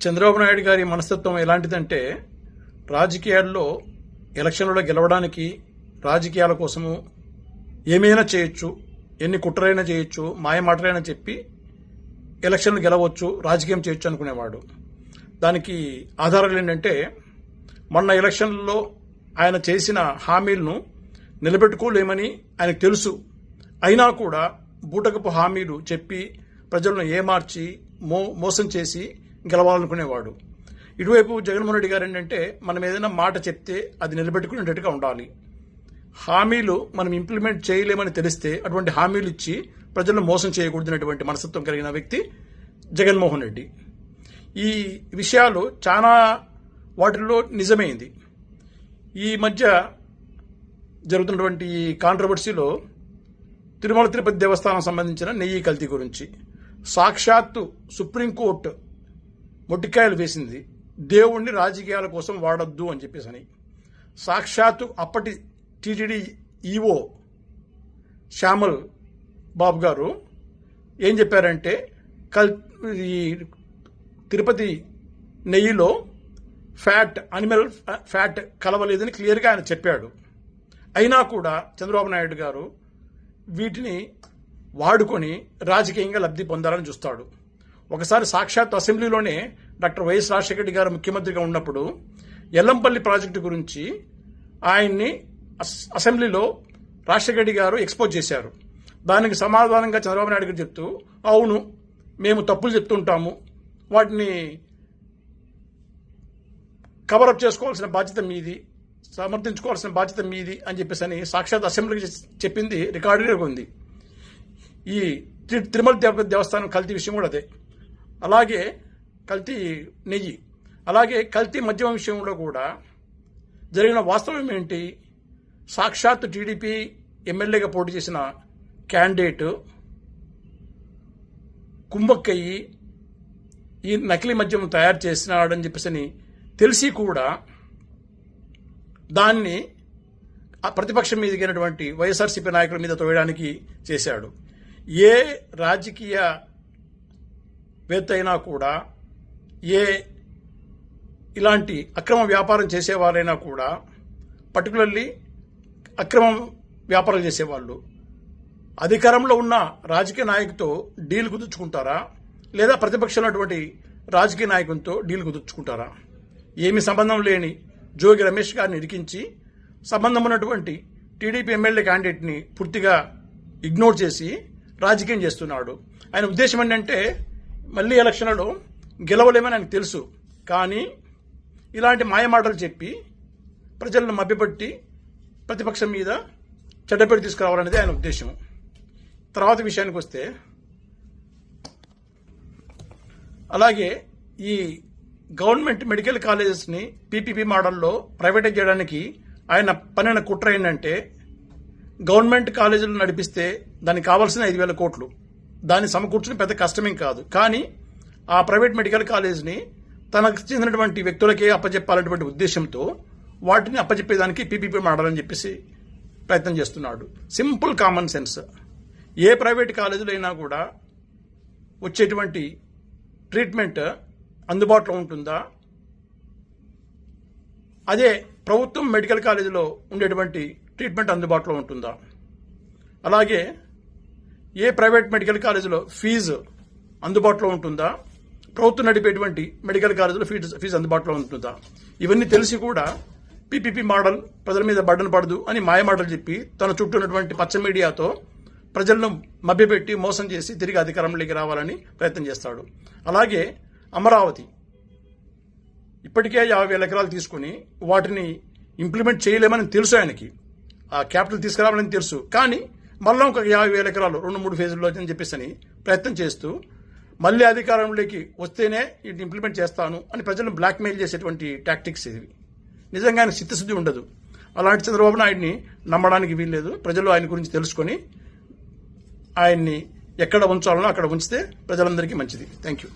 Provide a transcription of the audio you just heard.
చంద్రబాబు నాయుడు గారి మనస్తత్వం ఎలాంటిదంటే రాజకీయాల్లో ఎలక్షన్లలో గెలవడానికి రాజకీయాల కోసము ఏమైనా చేయొచ్చు ఎన్ని కుట్రైనా చేయొచ్చు మాయమాటలైనా చెప్పి ఎలక్షన్లు గెలవచ్చు రాజకీయం చేయొచ్చు అనుకునేవాడు. దానికి ఆధారాలు ఏంటంటే మొన్న ఎలక్షన్లలో ఆయన చేసిన హామీలను నిలబెట్టుకోలేమని ఆయనకు తెలుసు. అయినా కూడా బూటకపు హామీలు చెప్పి ప్రజలను ఏమార్చి మో మోసం చేసి గెలవాలనుకునేవాడు. ఇటువైపు జగన్మోహన్ రెడ్డి గారు ఏంటంటే మనం ఏదైనా మాట చెప్తే అది నిలబెట్టుకునేటట్టుగా ఉండాలి. హామీలు మనం ఇంప్లిమెంట్ చేయలేమని తెలిస్తే అటువంటి హామీలు ఇచ్చి ప్రజలను మోసం చేయకూడదనేటువంటి మనస్తత్వం కలిగిన వ్యక్తి జగన్మోహన్ రెడ్డి. ఈ విషయాలు చాలా వాటిల్లో నిజమైంది. ఈ మధ్య జరుగుతున్నటువంటి ఈ కాంట్రవర్సీలో తిరుమల తిరుపతి దేవస్థానం సంబంధించిన నెయ్యి కల్తీ గురించి సాక్షాత్తు సుప్రీంకోర్టు మొట్టికాయలు వేసింది. దేవుణ్ణి రాజకీయాల కోసం వాడొద్దు అని చెప్పేసి అని. సాక్షాత్తు అప్పటి టీటీడీ ఈఓ శ్యామల్ బాబు గారు ఏం చెప్పారంటే కల్ ఈ తిరుపతి నెయ్యిలో ఫ్యాట్ అనిమల్ ఫ్యాట్ కలవలేదని క్లియర్గా ఆయన చెప్పాడు. అయినా కూడా చంద్రబాబు నాయుడు గారు వీటిని వాడుకొని రాజకీయంగా లబ్ధి పొందాలని చూస్తాడు. ఒకసారి సాక్షాత్ అసెంబ్లీలోనే డాక్టర్ వైఎస్ రాజశేఖర గారు ముఖ్యమంత్రిగా ఉన్నప్పుడు ఎల్లంపల్లి ప్రాజెక్టు గురించి ఆయన్ని అస్- అసెంబ్లీలో రాజశేఖర గారు ఎక్స్పోజ్ చేశారు. దానికి సమాధానంగా చంద్రబాబు నాయుడు గారు చెప్తూ అవును మేము తప్పులు చెప్తుంటాము వాటిని కవరప్ చేసుకోవాల్సిన బాధ్యత మీది సమర్థించుకోవాల్సిన బాధ్యత మీది అని చెప్పేసి అని సాక్షాత్ అసెంబ్లీకి చెప్పింది రికార్డుగా ఉంది. ఈ తిరుమల తిరుపతి దేవస్థానం కల్తీ విషయం కూడా అదే. అలాగే కల్తీ నెయ్యి అలాగే కల్తీ మద్యం విషయంలో కూడా జరిగిన వాస్తవం ఏంటి? సాక్షాత్ టీడీపీ ఎమ్మెల్యేగా పోటీ చేసిన క్యాండిడేట్ కుంభక్కయ్యి ఈ నకిలీ మద్యం తయారు చేసినాడని చెప్పేసి అని తెలిసి కూడా దాన్ని ఆ ప్రతిపక్షం మీదకినటువంటి వైఎస్ఆర్సీపీ నాయకుల మీద తోయడానికి చేశాడు. ఏ రాజకీయ వేత్త అయినా కూడా ఏ ఇలాంటి అక్రమ వ్యాపారం చేసేవారైనా కూడా పర్టికులర్లీ అక్రమం వ్యాపారాలు చేసేవాళ్ళు అధికారంలో ఉన్న రాజకీయ నాయకుతో డీల్ కుదుర్చుకుంటారా? లేదా ప్రతిపక్షంలో ఉన్నటువంటి రాజకీయ నాయకునితో డీల్ కుదుర్చుకుంటారా? ఏమి సంబంధం లేని జోగి రమేష్ గారిని ఇరికించి సంబంధం ఉన్నటువంటి టీడీపీ ఎమ్మెల్యే క్యాండిడేట్ని పూర్తిగా ఇగ్నోర్ చేసి రాజకీయం చేస్తున్నాడు. ఆయన ఉద్దేశం ఏంటంటే మళ్ళీ ఎలక్షన్లలో గెలవలేమని ఆయనకు తెలుసు. కానీ ఇలాంటి మాయమాటలు చెప్పి ప్రజలను మభ్యపెట్టి ప్రతిపక్షం మీద చెడ్డపేట తీసుకురావాలనేది ఆయన ఉద్దేశం. తర్వాత విషయానికి వస్తే అలాగే ఈ గవర్నమెంట్ మెడికల్ కాలేజెస్ని పీపీపీ మోడల్లో ప్రైవేటైజ్ చేయడానికి ఆయన పనిన కుట్ర ఏంటంటే గవర్నమెంట్ కాలేజీలు నడిపిస్తే దానికి కావాల్సిన ఐదు వేల కోట్లు. దాన్ని సమకూర్చడం పెద్ద కష్టమేం కాదు. కానీ ఆ ప్రైవేట్ మెడికల్ కాలేజ్ని తనకు చెందినటువంటి వ్యక్తులకే అప్పచెప్పాలనేటువంటి ఉద్దేశంతో వాటిని అప్పచెప్పేదానికి పీపీపీ మోడల్ అని చెప్పేసి ప్రయత్నం చేస్తున్నాడు. Simple common sense. ఏ ప్రైవేట్ కాలేజీలో అయినా కూడా వచ్చేటువంటి ట్రీట్మెంట్ అందుబాటులో ఉంటుందా? అదే ప్రభుత్వం మెడికల్ కాలేజీలో ఉండేటువంటి ట్రీట్మెంట్ అందుబాటులో ఉంటుందా? అలాగే ఏ ప్రైవేట్ మెడికల్ కాలేజీలో ఫీజు అందుబాటులో ఉంటుందా? ప్రభుత్వం నడిపేటువంటి మెడికల్ కాలేజీలో ఫీజు ఫీజు అందుబాటులో ఉంటుందా? ఇవన్నీ తెలిసి కూడా పీపీపీ మోడల్ ప్రజల మీద బడ్డన పడదు అని మాయ మాటలు చెప్పి తన చుట్టూ ఉన్నటువంటి పచ్చ మీడియాతో ప్రజలను మభ్యపెట్టి మోసం చేసి తిరిగి అధికారంలోకి రావాలని ప్రయత్నం చేస్తాడు. అలాగే అమరావతి ఇప్పటికే యాభై వేల ఎకరాలు తీసుకుని వాటిని ఇంప్లిమెంట్ చేయలేమని తెలుసు ఆయనకి. ఆ క్యాపిటల్ తీసుకురావాలని తెలుసు. కానీ మళ్ళీ ఒక యాభై వేల ఎకరాలు రెండు మూడు ఫేజుల్లో అని చెప్పేసి అని ప్రయత్నం చేస్తూ మళ్ళీ అధికారంలోకి వస్తేనే ఇది ఇంప్లిమెంట్ చేస్తాను అని ప్రజలను బ్లాక్మెయిల్ చేసేటువంటి టాక్టిక్స్ ఇవి. నిజంగా ఆయన చిత్తశుద్ధి ఉండదు. అలాంటి చంద్రబాబు నాయుడిని నమ్మడానికి వీల్లేదు. ప్రజలు ఆయన గురించి తెలుసుకొని ఆయన్ని ఎక్కడ ఉంచాలనో అక్కడ ఉంచితే ప్రజలందరికీ మంచిది. Thank you